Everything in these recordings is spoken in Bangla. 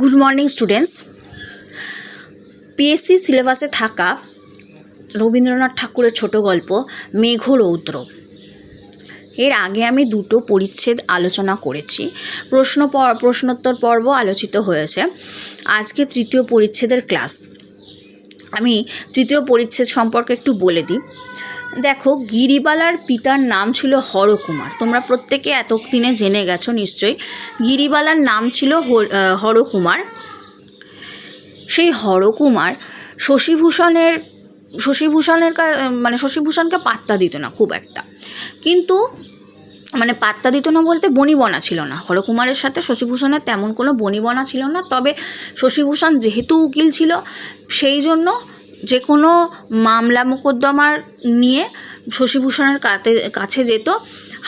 গুড মর্নিং স্টুডেন্টস পিএসসি সিলেবাসে থাকা রবীন্দ্রনাথ ঠাকুরের ছোট গল্প মেঘ রৌদ্র এর আগে আমি দুটো পরিচ্ছেদ আলোচনা করেছি। প্রশ্ন প্রশ্নোত্তর পর্ব আলোচিত হয়েছে। আজকে তৃতীয় পরিচ্ছেদের ক্লাস। আমি তৃতীয় পরিচ্ছেদ সম্পর্কে একটু বলে দিই। দেখো, গিরিবালার পিতার নাম ছিল হরকুমার। তোমরা প্রত্যেকে এতদিনে জেনে গেছো নিশ্চয়ই। গিরিবালার নাম ছিল হর- হরকুমার। সেই হরকুমার শশীভূষণের শশীভূষণের মানে শশীভূষণকে পাত্তা দিত না খুব একটা। কিন্তু মানে পাত্তা দিত না বলতে বনিবনা ছিল না। হরকুমারের সাথে শশীভূষণের তেমন কোনো বনিবনা ছিল না। তবে শশীভূষণ যেহেতু উকিল ছিল, সেই জন্য যে কোনো মামলা মোকদ্দমার নিয়ে শশীভূষণের কাতে, কাছে যেত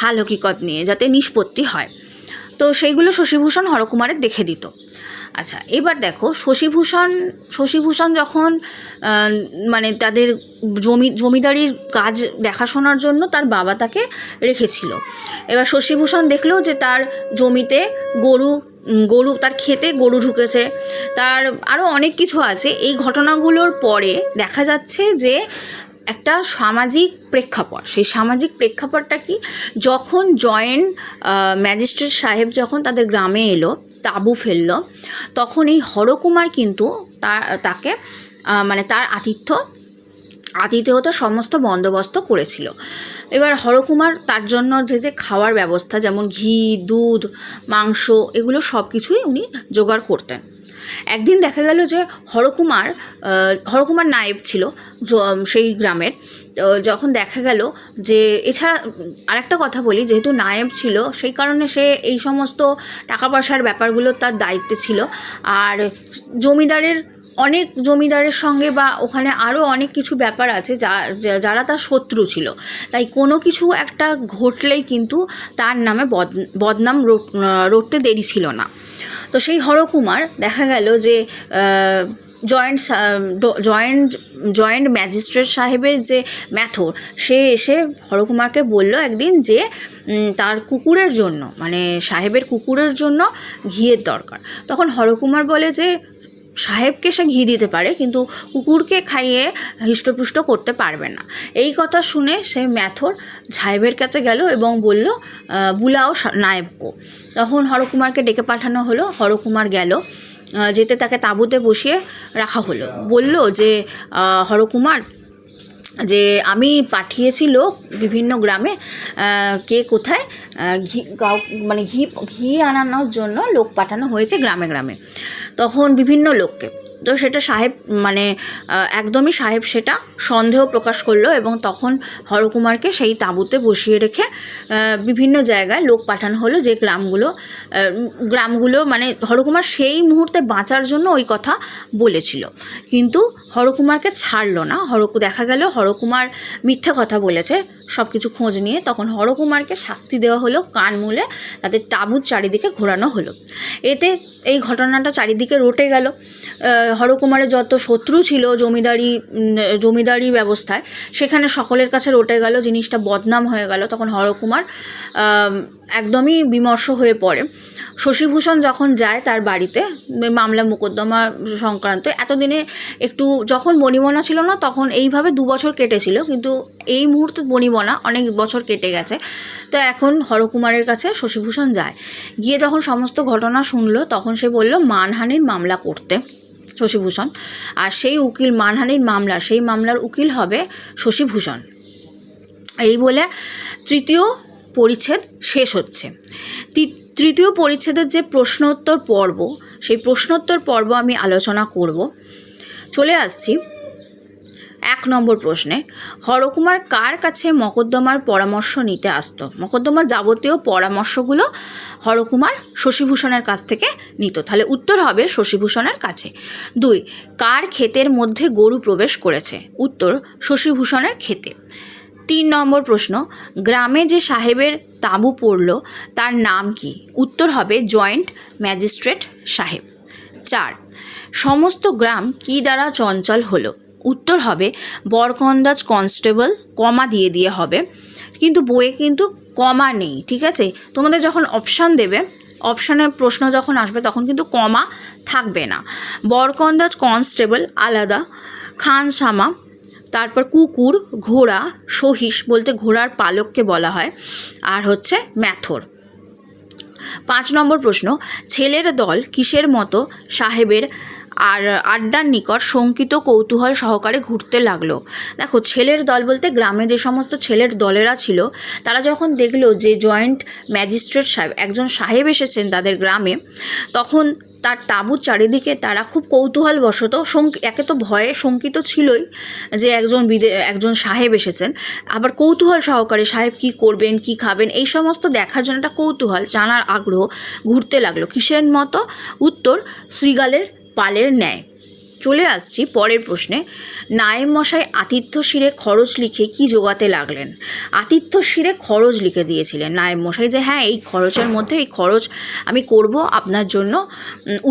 হাল হকিকত নিয়ে, যাতে নিষ্পত্তি হয়। তো সেইগুলো শশীভূষণ হরকুমারের দেখে দিত। আচ্ছা এবার দেখো, শশীভূষণ শশীভূষণ যখন মানে তাদের জমি, জমিদারির কাজ দেখাশোনার জন্য তার বাবা তাকে রেখেছিল। এবার শশীভূষণ দেখল যে তার জমিতে গরু গরু, তার ক্ষেতে গরু ঢুকেছে। তার আরও অনেক কিছু আছে। এই ঘটনাগুলোর পরে দেখা যাচ্ছে যে একটা সামাজিক প্রেক্ষাপট, সেই সামাজিক প্রেক্ষাপটটা কি? যখন জয়েন্ট ম্যাজিস্ট্রেট সাহেব যখন তাদের গ্রামে এলো, তাঁবু ফেলল, তখন এই হরকুমার কিন্তু তার তাকে মানে তার আতিথ্য আতিথেয়তা সমস্ত বন্দোবস্ত করেছিল। এবার হরকুমার তার জন্য যে যে খাওয়ার ব্যবস্থা, যেমন ঘি, দুধ, মাংস, এগুলো সব কিছুই উনি জোগাড় করতেন। একদিন দেখা গেল যে, হরকুমার হরকুমার নায়েব ছিল সেই গ্রামের। যখন দেখা গেল যে, এছাড়া আরেকটা কথা বলি, যেহেতু নায়েব ছিল, সেই কারণে সে এই সমস্ত টাকা পয়সার ব্যাপারগুলো তার দায়িত্বে ছিল। আর জমিদারের অনেক জমিদারের সঙ্গে বা ওখানে আরও অনেক কিছু ব্যাপার আছে যা যারা তার শত্রু ছিল। তাই কোনো কিছু একটা ঘটলেই কিন্তু তার নামে বদ, বদনাম রট- রটতে দেরি ছিল না। তো সেই হরকুমার দেখা গেল যে জয়েন্ট জয়েন্ট জয়েন্ট ম্যাজিস্ট্রেট সাহেবের যে ম্যাথর সে এসে হরকুমারকে বলল একদিন যে তার কুকুরের জন্য মানে সাহেবের কুকুরের জন্য ঘিয়ের দরকার। তখন হরকুমার বলে যে সাহেবকে সে ঘি দিতে পারে, কিন্তু কুকুরকে খাইয়ে হৃষ্টপুষ্ট করতে পারবে না। এই কথা শুনে সে ম্যাথর সাহেবের কাছে গেল এবং বলল বুলাও নায়েবকো। তখন হরকুমারকে ডেকে পাঠানো হলো। হরকুমার গেল যেতে তাকে তাঁবুতে বসিয়ে রাখা হলো। বলল যে হরকুমার, যে আমি পাঠিয়েছি লোক বিভিন্ন গ্রামে কে কোথায় ঘি মানে ঘি ঘি আনানোর জন্য লোক পাঠানো হয়েছে গ্রামে গ্রামে। তখন বিভিন্ন লোককে তো সেটা সাহেব মানে একদমই সাহেব সেটা সন্দেহ প্রকাশ করল এবং তখন হরকুমারকে সেই তাঁবুতে বসিয়ে রেখে বিভিন্ন জায়গায় লোক পাঠানো হলো যে গ্রামগুলো গ্রামগুলো মানে হরকুমার সেই মুহূর্তে বাঁচার জন্য ওই কথা বলেছিল। কিন্তু হরকুমারকে ছাড়লো না। হরকু, দেখা গেল হরকুমার মিথ্যে কথা বলেছে সব কিছু খোঁজ নিয়ে। তখন হরকুমারকে শাস্তি দেওয়া হলো কান মুলে তাদের তাঁবুর চারিদিকে ঘোরানো হলো। এতে এই ঘটনাটা চারিদিকে রটে গেল। হরকুমারের যত শত্রু ছিল জমিদারি জমিদারি ব্যবস্থায়, সেখানে সকলের কাছে রটে গেল, জিনিসটা বদনাম হয়ে গেল, তখন হরকুমার একদমই বিমর্ষ হয়ে পড়ে। শশীভূষণ যখন যায় তার বাড়িতে মামলা মোকদ্দমা সংক্রান্ত, এতদিনে একটু যখন বনিবনা ছিল না, তখন এইভাবে দু বছর কেটেছিল, কিন্তু এই মুহূর্তে বনিবনা অনেক বছর কেটে গেছে। তো এখন হরকুমারের কাছে শশীভূষণ যায়। গিয়ে যখন সমস্ত ঘটনা শুনলো, তখন সে বলল, মানহানির মামলা করতে। শশীভূষণ। আর সেই উকিল মানহানির মামলা, সেই মামলার উকিল হবে শশীভূষণ। এই বলে তৃতীয় পরিচ্ছেদ শেষ হচ্ছে। তৃতীয় পরিচ্ছেদের যে প্রশ্নোত্তর পর্ব, সেই প্রশ্নোত্তর পর্ব আমি আলোচনা করব। চলে আসছি এক নম্বর প্রশ্নে, হরকুমার কার কাছে মকদ্দমার পরামর্শ নিতে আসতো? মকদ্দমার যাবতীয় পরামর্শগুলো হরকুমার শশীভূষণের কাছ থেকে নিত। তাহলে উত্তর হবে শশীভূষণের কাছে। দুই, কার ক্ষেতের মধ্যে গরু প্রবেশ করেছে? উত্তর, শশীভূষণের ক্ষেতে। তিন নম্বর প্রশ্ন, গ্রামে যে সাহেবের তাঁবু পড়ল, তার নাম কি? উত্তর হবে জয়েন্ট ম্যাজিস্ট্রেট সাহেব। চার, সমস্ত গ্রাম কি দ্বারা চঞ্চল হলো? উত্তর হবে বরকন্দাজ কনস্টেবল, কমা দিয়ে দিয়ে হবে। কিন্তু বইয়ে কিন্তু কমা নেই, ঠিক আছে? তোমাদের যখন অপশান দেবে অপশানের প্রশ্ন যখন আসবে, তখন কিন্তু কমা থাকবে না। বরকন্দাজ কনস্টেবল আলাদা, খানসামা, তারপর কুকুর, ঘোড়া সহিস বলতে ঘোড়ার পালককে বলা হয়, আর হচ্ছে ম্যাথর। পাঁচ নম্বর প্রশ্ন, ছেলের দল কিসের মতো সাহেবের আর আড্ডার নিকট শঙ্কিত কৌতূহল সহকারে ঘুরতে লাগল। দেখো, ছেলের দল বলতে গ্রামে যে সমস্ত ছেলের দলেরা ছিল, তারা যখন দেখল যে জয়েন্ট ম্যাজিস্ট্রেট সাহেব, একজন সাহেব এসেছেন তাদের গ্রামে, তখন তার তাঁবুর চারিদিকে তারা খুব কৌতূহলবশত একে তো ভয়ে শঙ্কিত ছিলই যে একজন বিদে, একজন সাহেব এসেছেন। আবার কৌতূহল সহকারে সাহেব কি করবেন, কি খাবেন, এই সমস্ত দেখার জন্য একটা কৌতূহল, জানার আগ্রহ ঘুরতে লাগল। কিসের মতো? উত্তর, শ্রীগালের পালের ন্যায়। চলে আসছি পরের প্রশ্নে। নায়েব মশাই আতিথ্য শিরে খরচ লিখে কি জোগাতে লাগলেন? আতিথ্য শিরে খরচ লিখে দিয়েছিলেন। নায়েব মশাই যে হ্যাঁ এই খরচের মধ্যে, এই খরচ আমি করব আপনার জন্য।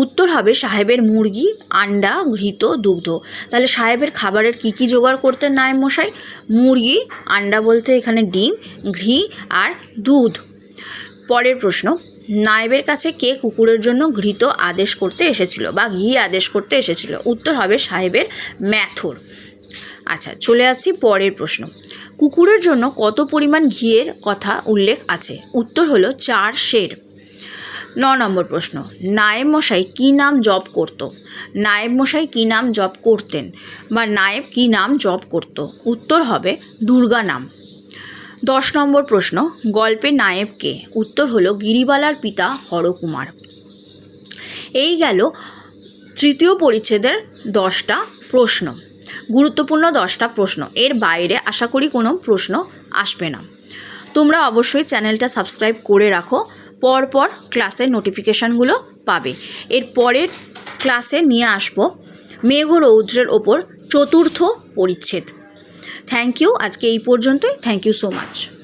উত্তর হবে সাহেবের মুরগি, আন্ডা, ঘৃত, দুগ্ধ। তাহলে সাহেবের খাবারের কি কি জোগাড় করতেন নায়েব মশাই? মুরগি, আন্ডা বলতে এখানে ডিম, ঘি আর দুধ। পরের প্রশ্ন নায়েবের কাছে কে কুকুরের জন্য ঘৃত আদেশ করতে এসেছিল বা ঘি আদেশ করতে এসেছিল? উত্তর হবে সাহেবের ম্যাথর। আচ্ছা চলে আসছি পরের প্রশ্ন। কুকুরের জন্য কত পরিমাণ ঘিয়ের কথা উল্লেখ আছে? উত্তর হলো চার শের। ন নম্বর প্রশ্ন। নায়েব মশাই কী নাম জপ করত? নায়েব মশাই কী নাম জপ করতেন বা নায়েব কী নাম জপ করত? উত্তর হবে দুর্গা নাম। দশ নম্বর প্রশ্ন গল্পে নায়েবকে। উত্তর হলো, গিরিবালার পিতা হরকুমার। এই গেল তৃতীয় পরিচ্ছেদের দশটা প্রশ্ন। গুরুত্বপূর্ণ দশটা প্রশ্ন। এর বাইরে আশা করি কোনো প্রশ্ন আসবে না। তোমরা অবশ্যই চ্যানেলটা সাবস্ক্রাইব করে রাখো। পরপর ক্লাসের নোটিফিকেশানগুলো পাবে। এর পরের ক্লাসে নিয়ে আসব মেঘ রৌদ্রের ওপর চতুর্থ পরিচ্ছেদ। Thank you. আজকে এই পর্যন্তই। Thank you so much.